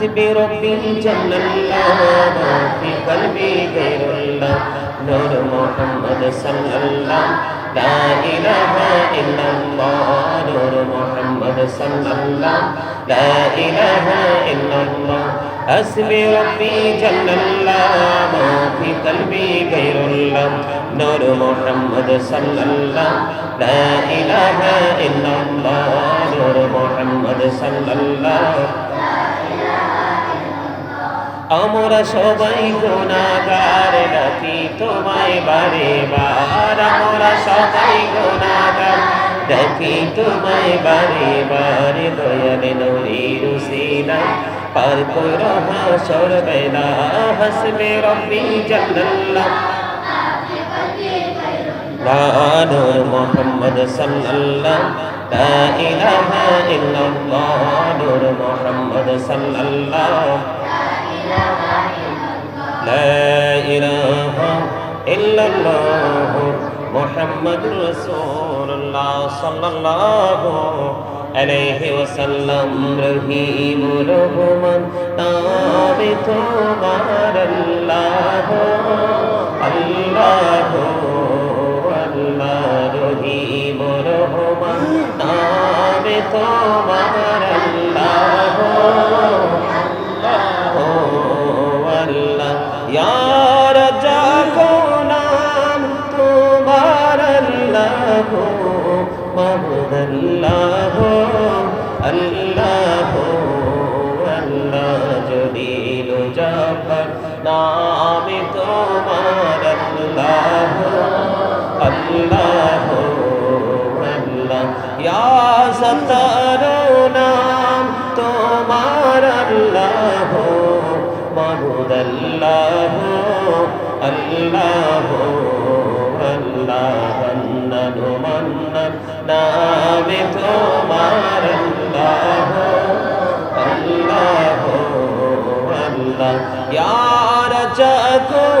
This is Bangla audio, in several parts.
حسبي ربي جل الله في قلبي غير الله نور محمد صلى الله لا إله إلا الله نور محمد صلى الله لا إله إلا الله حسبي ربي جل الله في قلبي غير الله نور محمد صلى الله لا إله إلا الله نور محمد صلى الله আমরা সবাই গুণাগার ডাকি তোমায় বারে বার আমরা সবাই গুণাগার ডাকি তোমায় বারে বার দয়াল নবীর উসিলা পার করো হাসর বেলা হাসবে রব্বি জাল্লাল্লাহ نور محمد صلى الله لا إله إلا الله نور محمد صلى الله لا إله إلا الله محمد رسول الله صلى الله عليه وسلم رحيم رحمن نام تمار الله الله الله رحيم رحمن نام تمار الله সত্তার নাম তোমার আল্লাহ মাহমুদ আল্লাহ আল্লাহ আল্লাহ মন্নন নামে তোমার আল্লাহ আল্লাহ আল্লাহ ইয়ার জাগো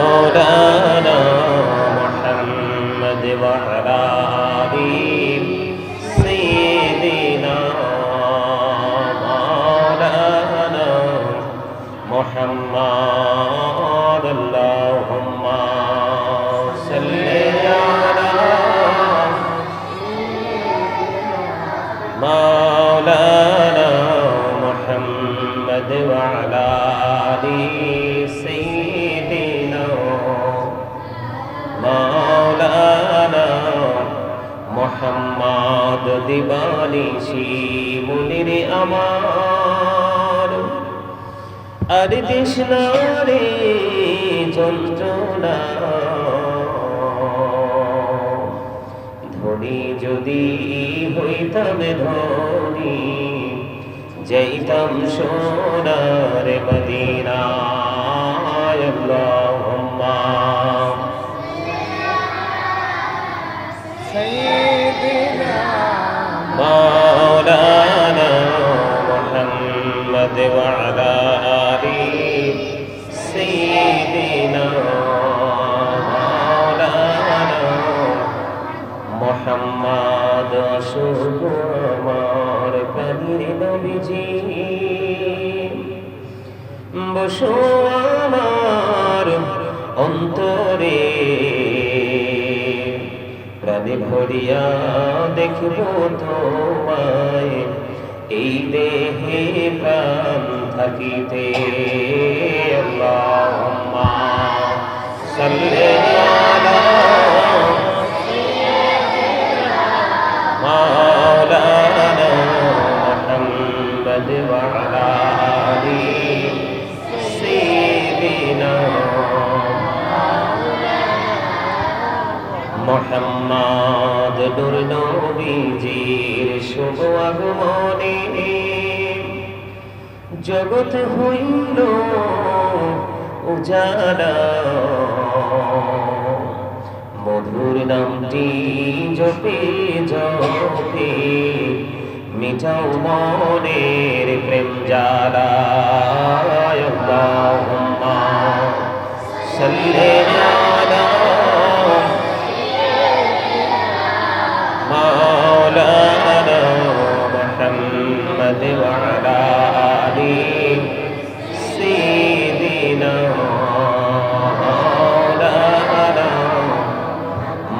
দিবানিশি মুনির আমার। আর তৃষ্ণারে যন্ত্রণা। ধনী যদি হইতাম ধনী যাইতাম সোনার মদিনায় محمد وعلى آل سيدنا مولانا محمد أشهد আমার কাদির নবীজি বসো আমার অন্তরে প্রাণে ভরিয়া দেখব তোমায় এই দেহে প্রাণ থাকিতে আল্লাহুম্মা সাল্লি পথে হইল উজালা। মধুর নামটি জপে জপে মিঠাও মনের প্রেম জালা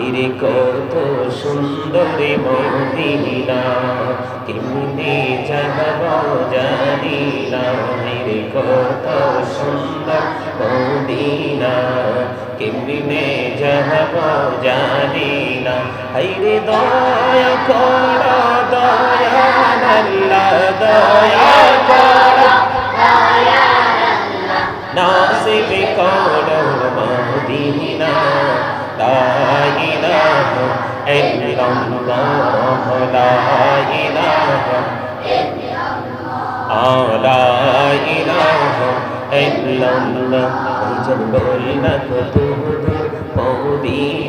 মাটির কত সুন্দরী মদিনা, কেমনি যাব জানি না। রে কত সুন্দর মদিনা, কেমনে যাব জানি না। হাইরে দয়া কর, দয়া আল্লাহ, দয়া কর। দয়া কর لا إله إلا الله لا إله إلا الله لا إله إلا الله جل لك تهدي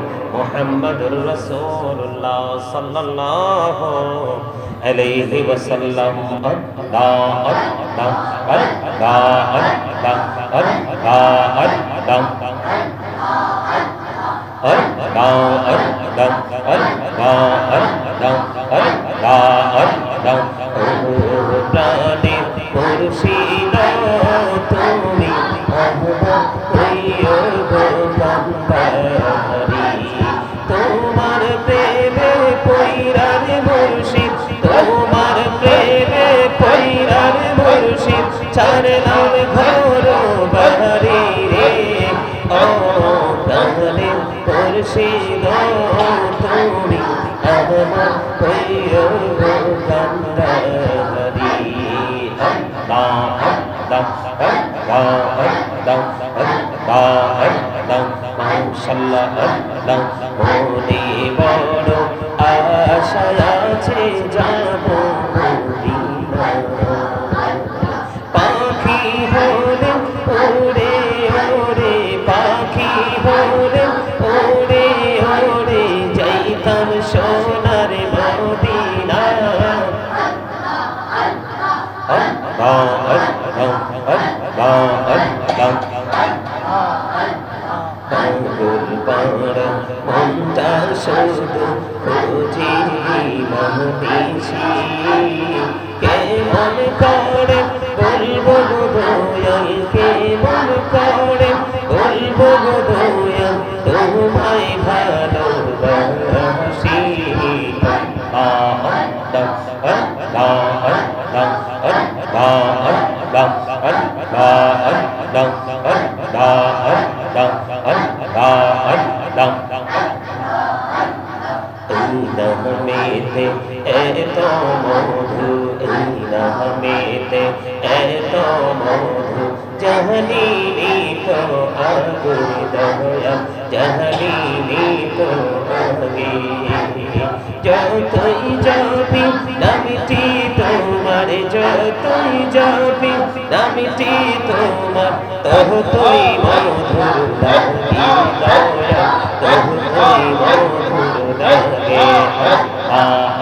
মুহাম্মাদুর রাসূলুল্লাহ সাল্লাল্লাহু আলাইহি ওয়াসাল্লাম। আল্লাহ আল্লাহ আল্লাহ আল্লাহ আল্লাহ আল্লাহ প্রাণের মুর্শিদ তুমি মুর্শিদ ছাড়লাম ঘর বাহারি রে। ও প্রাণে মুর্শিদ তুমি আমার প্রিয় কান্দারি hai ba đầu bờ si đồng đỏ đồng ấn đỏ ấn đồng ấn đỏ ấn đồng ấn đỏ ấn đồng ấn đỏ ấn đồng. Ấn đỏ ấn đồng Namete, eto modhu, namete, eto modhu, jahani liko aguidayam, যতই যাবি নামিটি তোমার যতই যাবি নামিটি তোমার ততই মধুর লাগে ততই মধুর লাগে আল্লাহ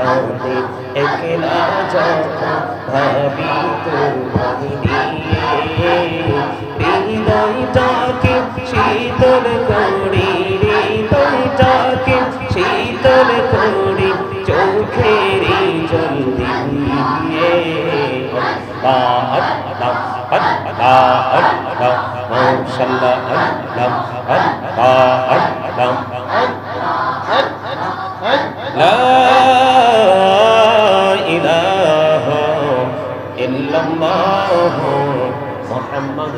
আল্লাহ একলা যখন ভাবি তোমায় নিয়ে হৃদয়টাকে শীতল করি হৃদয়টাকে শীতল করি চোখের জল দিয়ে আল্লাহ আল্লাহ আল্লাহ আল্লাহ মাশাআল্লাহ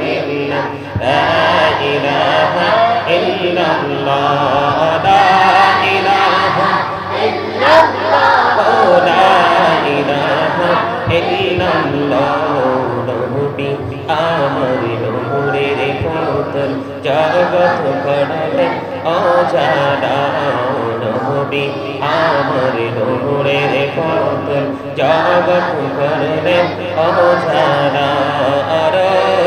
لله لا إله إلا الله لا إله إلا الله لا إله إلا الله নবী আমার নূরের পুতুল জগৎ করলে অজানা নবী আমার নূরের পুতুল জগৎ করলে অজানা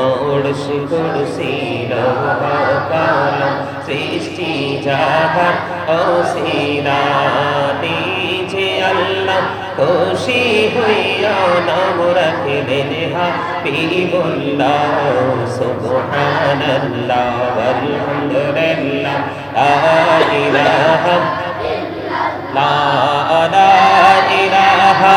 ওড়শি কুড়শি কাল সৃষ্টি জাগার অসিরা দিছে আল্লাহ খুশি হইয়া নাম রাখিলেন হা পিবুল্লাহ সুবহানাল্লাহ আলহামদুলিল্লাহ লা ইলাহা লা লা ইলাহা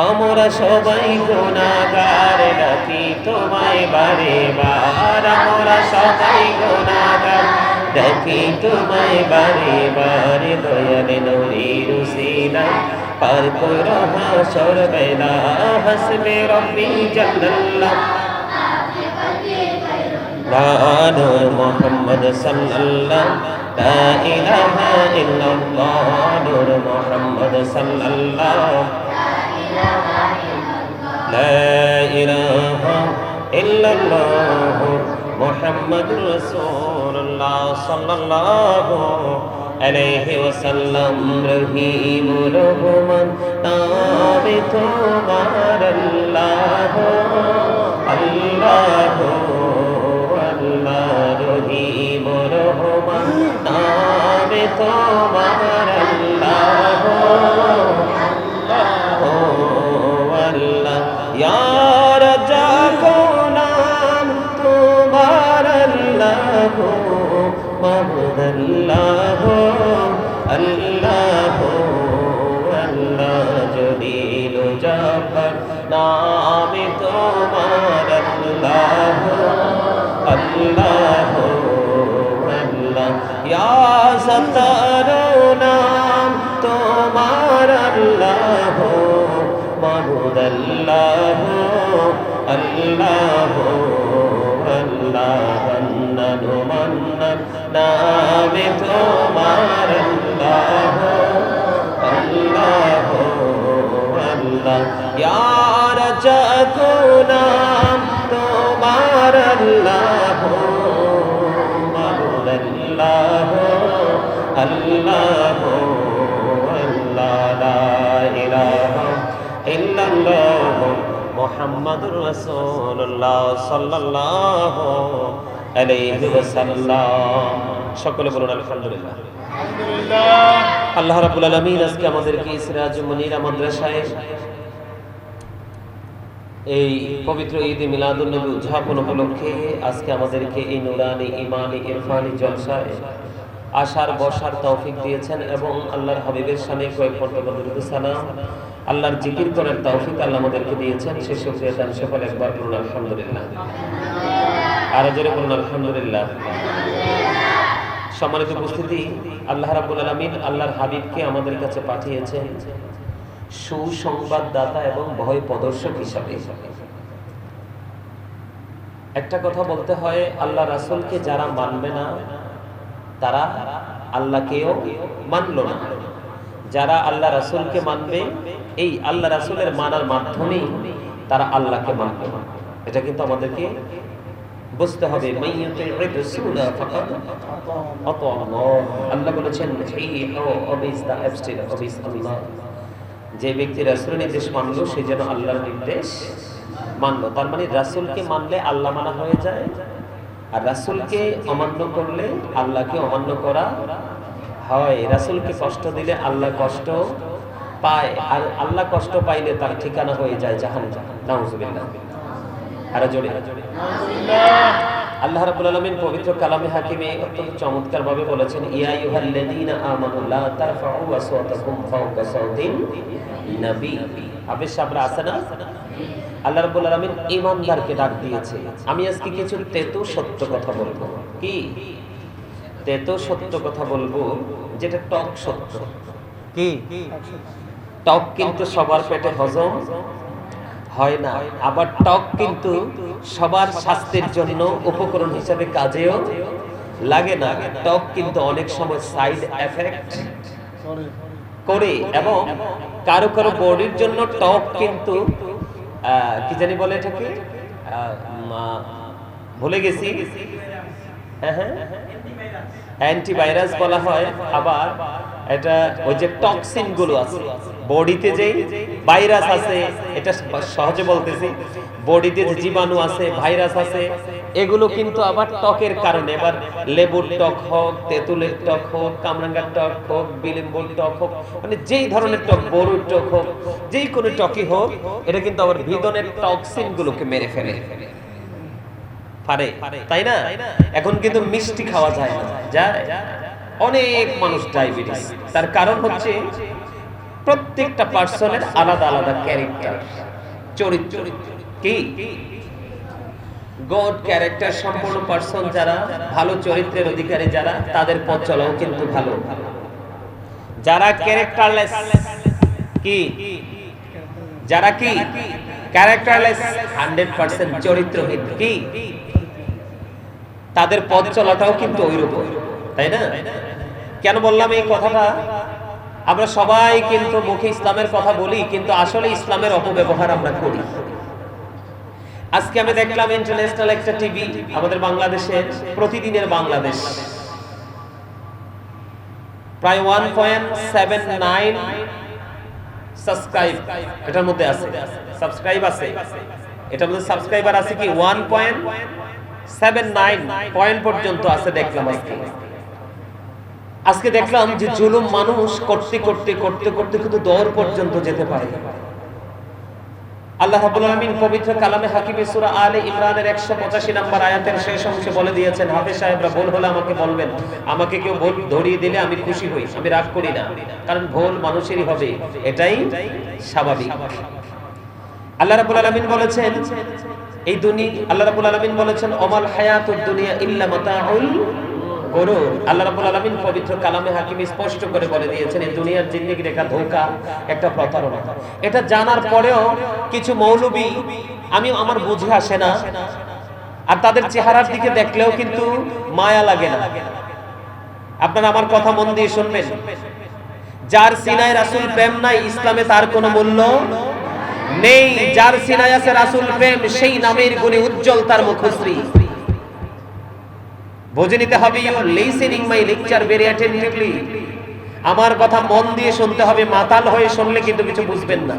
আমরা সবাই গুণাগার ডাকি তোমায় বারে বার আমরা সবাই গুণাগার ডাকি তোমায় বারে বারে দয়াল নবীর উসিলা পার করো হাসর বেলা হাসবে রব্বি জাল্লাল্লাহ نور محمد صلى الله لا إله إلا الله نور محمد صلى الله لا إله إلا الله محمد رسول الله صلى الله عليه وسلم رحيم رحمن نام تمار الله الله الله رحيم رحمن نام تمار আল্লাহ আল্লাহ। ইয়া সতার নাম, তোমার আল্লাহ মাহমুদ আল্লাহ আল্লাহ। আল্লাহ মন্নন মন্নন নামে তোমার আল্লাহ আল্লাহ আল্লাহ। ইয়ার আল্লাহ ইল্লাল্লাহ মুহাম্মাদুর রাসূলুল্লাহ সাল্লাল্লাহু আলাইহি ওয়াসাল্লাম। সকলে বলুন আলহামদুলিল্লাহ। আল্লাহ রাব্বুল আলামিন আজকে আমাদেরকে সিরাজ মুনিরা মাদ্রাসায় এই পবিত্র ঈদ মিলাদুল নবী উদযাপন উপলক্ষে আজকে আমাদেরকে এই নুরানি ইমানি ইরফানি জলসায় আসার বসার তৌফিক দিয়েছেন এবং আল্লাহর হাবিবের সামনে কয়েক পর্যন্ত সালাম। আল্লাহর জিকির করার তৌফিক আল্লাহ আমাদেরকে দিয়েছেন। সে শুক্রিয়া তার সফল একবার বলুন আলহামদুলিল্লাহ। আরও জোরে বলুন, আলহামদুলিল্লাহ। সম্মানিত উপস্থিতি, আল্লাহ রাব্বুল আলামিন আল্লাহর হাবিবকে আমাদের কাছে পাঠিয়েছেন সুসংবাদদাতা এবং ভয় প্রদর্শক হিসাবে। একটা কথা বলতে হয়, আল্লাহ রাসূলকে যারা মানবে না তারা আল্লাহকেও মানল না। যারা আল্লাহ রাসূলকে মানবে, এই আল্লাহ রাসূলের মানার মাধ্যমেই তারা আল্লাহকে মানবে। এটা কিন্তু আমাদেরকে বুঝতে হবে। আল্লাহ। বলেছেন যে ব্যক্তি রাসূলের নির্দেশ মানলো, সে যেন আল্লাহর নির্দেশ মানলো। তার মানে রাসূলকে মানলে আল্লাহ মানা হয়ে যায়। আর রাসূলকে অমান্য করলে আল্লাহকে অমান্য করা হয়। রাসূলকে কষ্ট দিলে আল্লাহ কষ্ট পায় আর আল্লাহ কষ্ট পাইলে তার ঠিকানা হয়ে যায় জাহান্নাম। নাউজুবিল্লাহ। আরও জোরে। আল্লাহ রাব্বুল আলামিন পবিত্র কালামে হাকিমে অত্যন্ত চমৎকার ভাবে বলেছেন, ইয়া আইয়ুহাল্লাযীনা আমানু লা তারফাউ আসওয়াতাকুম ফাওকা সাওতিন নবী। আবে সাবরা আছে না? আল্লাহ রাব্বুল আলামিন ঈমানদারকে ডাক দিয়েছে। আমি আজকে কিছু তেতো সত্য কথা বলব। কি? তেতো সত্য কথা বলব যেটা টক সত্য। কি? টক কিন্তু সবার পেটে হজম হয় না। আবার টক কিন্তু সবার স্বাস্থ্যের জন্য উপকরণ হিসাবে কাজেও লাগে না। টক কিন্তু অনেক সময় সাইড এফেক্ট করে এবং কারও কারও বডির জন্য টক কিন্তু কি জানি বলে এটা কি? ভুলে গেছি। হ্যাঁ হ্যাঁ। অ্যান্টিভাইরাস বলা হয় আবার। এটা ওই যে টক্সিনগুলো আছে। বডিতে যে ভাইরাস আছে, এটা সহজে বলতেছি। বডিতে যে জীবাণু আছে ভাইরাস আছে এগুলো কিন্তু আবার টকের কারণে। এবার লেবুর টক হোক, তেঁতুলের টক হোক, কামরাঙ্গার টক হোক, বিলিম্বুর টক হোক মানে যেই ধরনের টক বড়ুর টক হোক, যেই কোনো টকই হোক, এটা কিন্তু আবার ভিতরের টক্সিন গুলোকে মেরে ফেলে। পারে, তাই না? এখন কিন্তু মিষ্টি খাওয়া যায় না। যায়। অনেক মানুষ ডায়াবেটিস। তার কারণ হচ্ছে প্রত্যেকটা পার্সনের আলাদা আলাদা ক্যারেক্টার। চরিত্র। কি? গড ক্যারেক্টার সম্পূর্ণ পার্সন যারা, ভালো চরিত্রের অধিকারী যারা, তাদের পথ চলাও কিন্তু ভালো। যারা ক্যারেক্টারলেস কি? যারা কি? ক্যারেক্টারলেস হান্ড্রেড পার্সেন্ট চরিত্রহীন, কি? তাদের পথ চলাটাও কিন্তু ওইরকম তাই না? কেন বললাম এই কথাটা? আমরা সবাই কিন্তু মুখে ইসলামের কথা বলি, কিন্তু আসলে ইসলামের অপব্যবহার আমরা করি। আজকে আমি দেখলাম ইন্টারন্যাশনাল একটা টিভি, আমাদের বাংলাদেশের প্রতিদিনের বাংলাদেশ। প্রায় one point seven nine subscribe এটার মধ্যে আছে। সাবস্ক্রাইব আছে। এটার মধ্যে সাবস্ক্রাইবার আছে কি? One point seven nine point পর্যন্ত আছে দেখলাম আজকে। আজকে দেখলাম যে জুলুম মানুষ করতে করতে করতে করতে কিন্তু দৌড় পর্যন্ত যেতে পারে। আল্লাহ রাব্বুল আলামিন পবিত্র কালামে হাকিমে সূরা আলে ইমরানের 185 নম্বর আয়াতের শেষ অংশে বলে দিয়েছেন, হাফেজ সাহেবরা, ভুল হলে আমাকে বলবেন। আমাকে কেউ ভুল ধরিয়ে দিলে আমি খুশি হই, আমি রাগ করি না। কারণ ভুল মানুষেরই হবে, এটাই স্বাভাবিক। আল্লাহ রাব্বুল আলামিন বলেছেন, এই দুনিয়া আল্লাহ রাব্বুল আলামিন বলেছেন অমাল হায়াতুদ দুনিয়া ইল্লা মাতাউল গরুর আল্লাহ রাব্বুল আলামিন পবিত্র কালামে হাকিম স্পষ্ট করে বলে দিয়েছেন এই দুনিয়ার জিন্দেগির একটা ধোঁকা, একটা প্রতারণা। এটা জানার পরেও কিছু মৌলবী, আমি আমার বুঝে আসে না, আর তাদের চেহারার দিকে দেখলেও কিন্তু মায়া লাগে না। আপনারা আমার কথা মন দিয়ে শুনবেন। যার সিনায় রাসূল প্রেম নাই, ইসলামে তার কোনো মূল্য নেই। যার সিনায় আছে রাসূল প্রেম, সেই নামের গুণে উজ্জ্বল তার মুখশ্রী। বুঝে নিতে হবে you listening my lecture very attentively আমার কথা মন দিয়ে শুনতে হবে, মাতাল হয়ে শুনলে কিন্তু কিছু বুঝবেন না।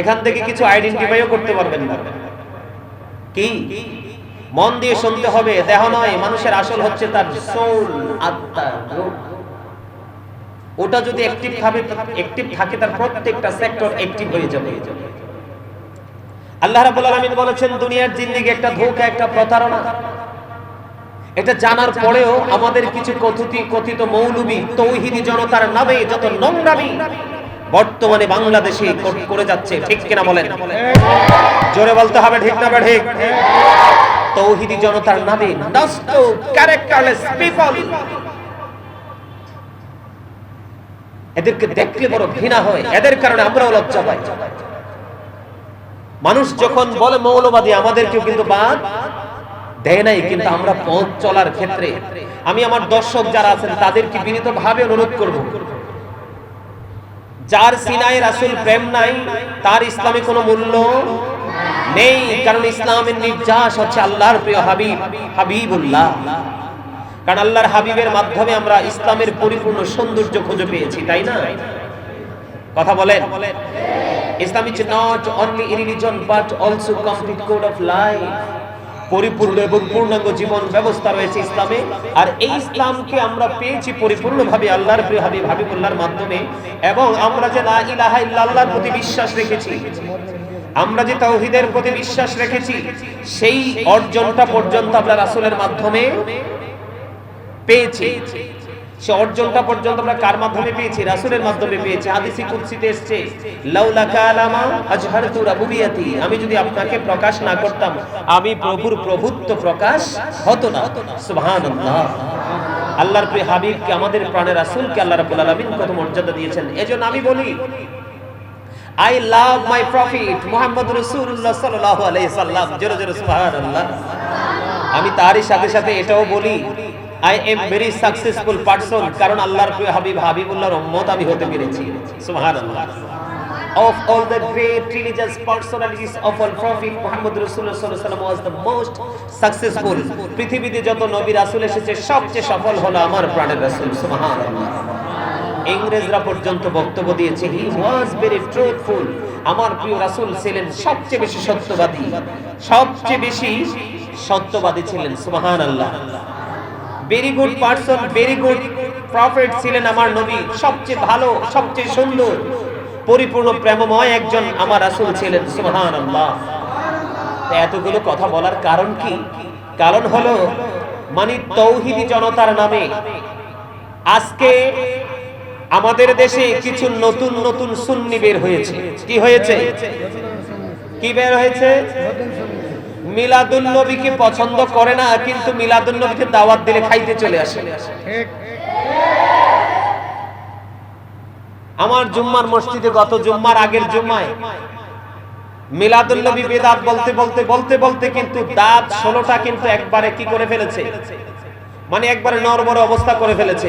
এখান থেকে কিছু আইডেন্টিফাইও করতে পারবেন না। কি? মন দিয়ে শুনতে হবে, দেহ নয়, মানুষের আসল হচ্ছে তার সোল আত্মা ওটা যদি অ্যাক্টিভ থাকে অ্যাক্টিভ থাকে, তার প্রত্যেকটা সেক্টর অ্যাক্টিভ হয়ে যাবে। আল্লাহ রাব্বুল আলামিন বলেছেন, দুনিয়ার জিন্দেগি একটা ধোঁকা, একটা প্রতারণা। এটা জানার পরেও আমাদের কিছু কথিত কথিত মৌলবী তৌহিদি জনতার নামে যত নোংরামি বর্তমানে বাংলাদেশে কর- যাচ্ছে, ঠিক কিনা বলেন? জোরে বলতে হবে, ঠিক না ঠিক? তৌহিদি জনতার নামে নষ্ট ক্যারেক্টারলেস পিপল এদেরকে দেখলে বড় ঘৃণা হয়, এদের কারণে আমরাও লজ্জা পাই। মানুষ যখন বলে মৌলবাদী, আমাদেরকেও কিন্তু বাদ দেয় নাই, কিন্তু আমরা পথ চলার ক্ষেত্রে আমি আমার দর্শক যারা আছেন, তাদেরকে বিনীত ভাবে অনুরোধ করব। যার সিনায় রাসূল প্রেম নাই, তার ইসলামে কোনো মূল্য নেই, কারণ ইসলামের নির্যাস হচ্ছে আল্লাহর প্রিয় হাবিব, হাবিবুল্লাহ। কারণ আল্লাহর হাবিবের মাধ্যমে আমরা ইসলামের পরিপূর্ণ সৌন্দর্য খুঁজে পেয়েছি, তাই না? কথা বলেন। Islam is not only religion but also complete code of life পরিপূর্ণ এবং পূর্ণাঙ্গ জীবন ব্যবস্থা রয়েছে ইসলামে। আর এই ইসলামকে আমরা পেয়েছি পরিপূর্ণভাবে আল্লাহর প্রিয় হাবিব হাবিবুল্লাহর মাধ্যমে। এবং আমরা যে লা ইলাহা ইল্লাল্লাহর প্রতি বিশ্বাস রেখেছি, আমরা যে তাওহীদের প্রতি বিশ্বাস রেখেছি, সেই অর্জনটা পর্যন্ত আমরা রাসূলের মাধ্যমে পেয়েছি। সে অর্জনটা পর্যন্ত আমরা কার মাধ্যমে পেয়েছি? রাসূলের মাধ্যমে পেয়েছি। হাদিসে কুদসিতে এসেছে, লাউলা কালামা আজহারতু রাবুবিয়াতি। আমি যদি আপনাকে প্রকাশ না করতাম, আমি প্রভুর প্রভুত্ব প্রকাশ হতো না। সুবহানাল্লাহ। আল্লাহর প্রিয় হাবিবকে, আমাদের প্রাণের রাসূলকে আল্লাহ রাব্বুল আলামিন কত মর্যাদা দিয়েছেন। এজন্য আমি বলি I love my prophet Muhammad রাসূলুল্লাহ সাল্লাল্লাহু আলাইহি সাল্লাম। জোরে জোরে, সুবহানাল্লাহ। আমি তারই সাথে সাথে এটাও বলি I am very successful person কারণ আল্লাহর প্রিয় হাবিব, হাবিবুল্লাহর উম্মত আমি হতে পেরেছি। সুবহানাল্লাহ। Of all the great religious personalities of all prophet Muhammad Rasulullah sallallahu was the most successful. পৃথিবীতে যত নবী রাসূল এসেছে, সবচেয়ে সফল হলো আমার প্রাণের রাসূল, সুবহানাল্লাহ। ইংরেজরা পর্যন্ত বক্তব্য দিয়েছে হি ওয়াজ ভেরি ট্রুথফুল আমার প্রিয় রাসূল ছিলেন সবচেয়ে বেশি সত্যবাদী। সবচেয়ে বেশি সত্যবাদী ছিলেন, সুবহানাল্লাহ। Very good person very good prophet ছিলেন আমার নবী, সবচেয়ে ভালো, সবচেয়ে সুন্দর, পরিপূর্ণ, প্রেমময় একজন আমার রাসূল ছিলেন, সুবহানাল্লাহ। এতগুলো কথা বলার কারণ কি? কারণ হলো মানে তৌহিদি জনতার নামে আজকে আমাদের দেশে কিছু নতুন নতুন সুন্নি বের হয়েছে। কি হয়েছে? কি বের হয়েছে? মিলাদুল নবীকে পছন্দ করে না কিন্তু মিলাদুল নবীকে দাওয়াত দিলে খাইতে চলে আসে। আমার জুম্মার মসজিদে গত জুম্মার আগের জুম্মায় মিলাদুল নবী বেদাত বলতে বলতে বলতে বলতে কিন্তু দাঁত ষোলোটা কিন্তু একবারে কি করে ফেলেছে? মানে একবারে নরবর অবস্থা করে ফেলেছে।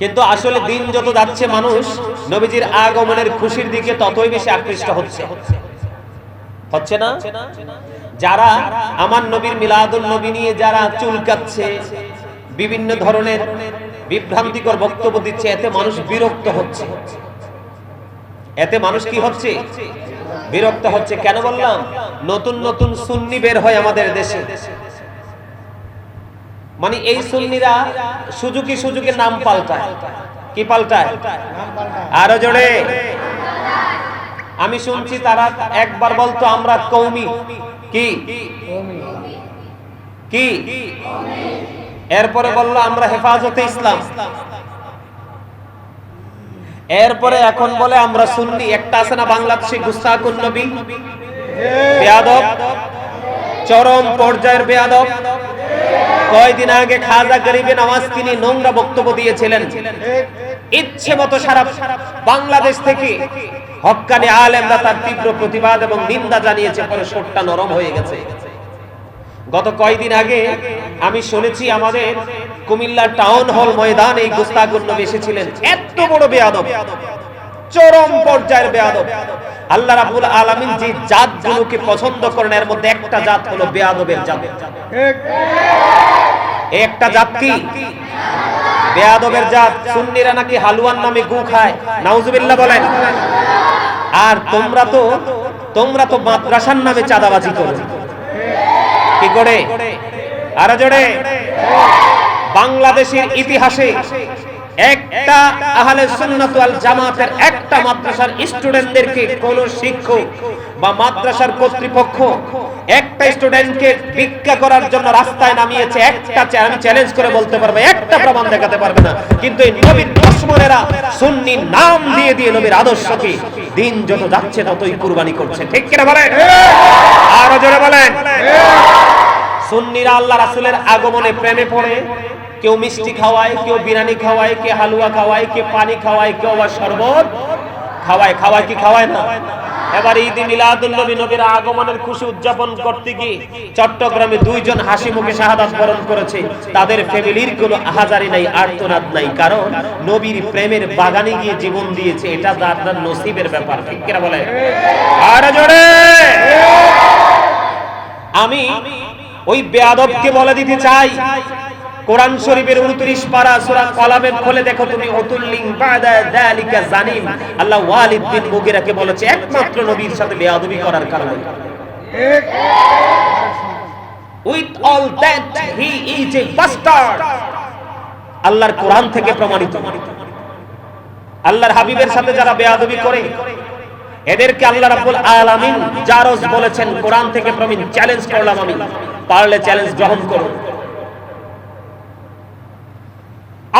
কিন্তু আসলে দিন যত যাচ্ছে মানুষ নবীজির আগমনের খুশির দিকে ততই বেশি আকৃষ্ট হচ্ছে। হচ্ছে না? যারা আমার নবীর মিলাদুল নবী নিয়ে যারা চুলকাচ্ছে বিভিন্ন ধরনের বিভ্রান্তিকর বক্তব্য দিচ্ছে, এতে মানুষ বিরক্ত হচ্ছে। এতে মানুষ কি হচ্ছে? বিরক্ত হচ্ছে। কেন বললাম? নতুন নতুন সুন্নি বের হয় আমাদের দেশে। মানে এই সুন্নিরা সুজুকি সুজুকি নাম পাল্টায়। কি পাল্টায়? আরও জোরে। আমি শুনছি তারা একবার বলতো আমরা কৌমি কি? কি? এরপরে বলল আমরা হেফাজতে ইসলাম। এরপরে এখন বলে আমরা শুননি একটা আছে না বাংলাদেশে গুস্তাকুন নবী? বেয়াদব? চরম পর্যায়ের বেয়াদব? কয়দিন আগে খাজা গরিবে নামাজ তিনি নোংরা বক্তব্য দিয়েছিলেন। ইচ্ছে মতো সারা বাংলাদেশ থেকে হক্কানি আলেমরা তার তীব্র প্রতিবাদ এবং নিন্দা জানিয়েছে পরে সোটটা নরম হয়ে গেছে। গত কয়দিন আগে আমি শুনেছি আমাদের কুমিল্লা টাউন হল ময়দান এই গুস্তাগুন নবী এসেছিলেন। এত বড় বেয়াদব, চরম পর্যায়ের বেয়াদব। আল্লাহ রাব্বুল আলামিন যে জাতগুলোকে পছন্দ করেন, এর মধ্যে একটা জাত হলো বেয়াদবের জাত। এই একটা জাত কি? বেয়াদবের জাত। সুন্নিরা নাকি হালুয়ার নামে গু খায়। বলেন। আর তোমরা তো তোমরা তো মাদ্রাসার নামে চাঁদাবাজি করো। কি করে? জোরে। বাংলাদেশের ইতিহাসে একটা আহলে সুন্নাত ওয়াল জামাতের একটা মাদ্রাসার স্টুডেন্টদেরকে কোন শিক্ষক বা মাদ্রাসার কর্তৃপক্ষ একটা স্টুডেন্টকে ভিক্ষা করার জন্য রাস্তায় নামিয়েছে, একটা আমি চ্যালেঞ্জ করে বলতে পারব, একটা প্রমাণ দেখাতে পারবে না। কিন্তু এই নবীর দুশ্মনেরা সুন্নি নাম দিয়ে দিয়ে নবীর আদর্শকে দিন যত যাচ্ছে ততই কুরবানি করছে। ঠিক কিনা বলেন? আরও জোরে বলেন। সুন্নিরা আল্লাহ রাসূলের আগমনে প্রেমে পড়ে, কেউ মিষ্টি খাওয়ায়, কেউ বিরিয়ানি খাওয়ায়, কে হালুয়া খাওয়ায়, কে পানি খাওয়ায় কেউ আবার শরবত খাওয়ায়। খাওয়ায় কি খাওয়ায় না? এবার ঈদ মিলাদুল নবী নবীর আগমনের খুশি উদযাপন করতে গিয়ে চট্টগ্রামে দুইজন হাসি মুখে শাহাদাত বরণ করেছে। তাদের ফ্যামিলির কোনো আহাজারি নাই, আর্তনাদ নাই। কারণ নবীর প্রেমের বাগানে গিয়ে জীবন দিয়েছে, এটা তার নসিবের ব্যাপার, ঠিক বলে আর জোরে! আমি ওই বেয়াদবকে বলে দিতে চাই কোরআন শরীফের 29 পারা সূরা কলামের খোলে দেখো তুমি উতুল্লিং বাদা জানিম। আল্লাহ ওয়ালিদ বিন মুগিরাকে বলেছে, একমাত্র নবীর সাথে বেয়াদবি করার কারণে। With all that he is a bastard আল্লাহর কোরআন থেকে প্রমাণিত। আল্লাহর হাবিবের সাথে যারা বেয়াদবি করে, এদেরকে আল্লাহ রাব্বুল আলামিন জারজ বলেছেন, কোরআন থেকে প্রমিন চ্যালেঞ্জ করলাম আমি। পারলে চ্যালেঞ্জ গ্রহণ করুন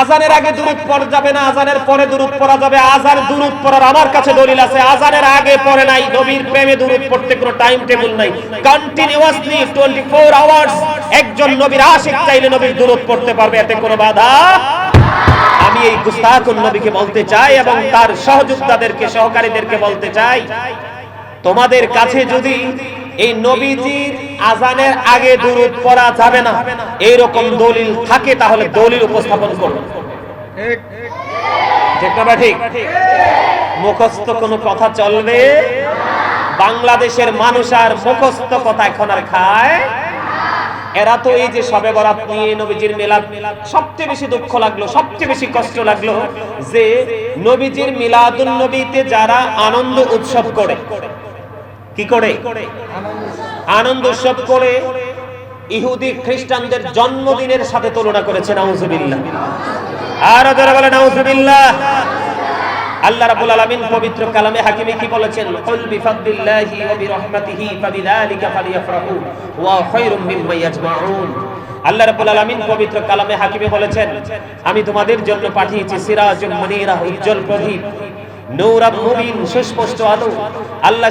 আজানের আগে দুরুদ পড়া যাবে না, আজানের পরে দুরুদ পড়া যাবে। আজান দুরুদ পড়ার আমার কাছে দলিল আছে, আজানের আগে পড়ে নাই, নবীর প্রেমে দুরুদ পড়তে কোনো টাইম টেবিল নাই। কন্টিনিউয়াসলি 24 আওয়ার্স একজন নবীর আশিক চাইলে নবীর দুরুদ পড়তে পারবে, এতে কোনো বাধা আমি এই গুস্তাকুন নবীকে বলতে চাই এবং তার সহযোদ্ধাদেরকে, সহকারীদেরকে বলতে চাই, তোমাদের কাছে যদি এই নবীজির আজানের আগে দুরুদ পড়া যাবে না। এইরকম দলিল থাকে, তাহলে দলিল উপস্থাপন করো ঠিক না ঠিক। মুখস্থ কোনো কথা চলবে? বাংলাদেশের মানুষ আর মুখস্থ কথা খায়? এরা তো এই যে সবে নবীজির মিলাদ, সবচেয়ে বেশি দুঃখ লাগল, সবচেয়ে বেশি কষ্ট লাগল যে নবীজির নবীতে যারা আনন্দ উৎসব করে কি করে? আনন্দ উৎসব করে ইহুদি খ্রিস্টানদের জন্মদিনের সাথে তুলনা করেছে, নাউজুবিল্লাহ। আল্লাহ রাব্বুল আলামিন পবিত্র কালামে হাকিমে কি বলেছেন? কুল বিফাদলিল্লাহি ওয়া বিরহমাতিহি ফাবিযালিকা ফালিয়াফরাহু ওয়া খায়রুম মিম্মা ইয়াজমাউন। আল্লাহ রাব্বুল আলামিন পবিত্র কালামে হাকিমে বলেছেন, আমি তোমাদের জন্য পাঠিয়েছি সিরাজুম মুনীরা, উজ্জ্বল প্রদীপ। নৌরাম মুবিন সুস্পষ্ট আলো। আল্লাহ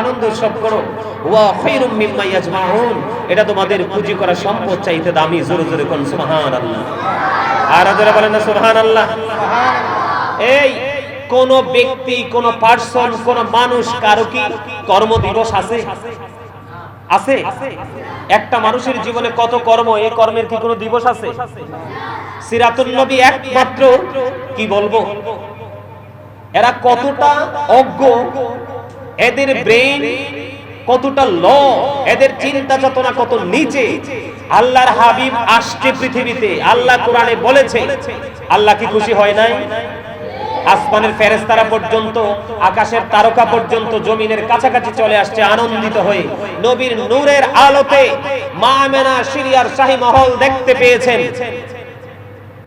আনন্দ উৎসব এটা তোমাদের পুঁজি করা কোন বলেন না এই, কোন ব্যক্তি, কোন পার্সন কোন মানুষ, কারও কি কর্ম দিবস আছে? আছে। একটা মানুষের জীবনে কত কর্ম, এই কর্মের কি কোনো দিবস আছে? সিরাতুল নবী একমাত্র, কি বলব? এরা কতটা অজ্ঞ, এদের ব্রেন কতটা ল, এদের চিন্তা চেতনা কত নিচে। আল্লাহর হাবিব আসছে পৃথিবীতে, আল্লাহ কোরআনে বলেছে, আল্লাহ কি খুশি হয় নাই? আসমানের ফেরেস্তারা পর্যন্ত, আকাশের তারকা পর্যন্ত, জমিনের কাছাকাছি চলে আসছে আনন্দিত হয়ে। নবীর নূরের আলোতে মা মেনা সিরিয়ার শাহী মহল দেখতে পেয়েছেন।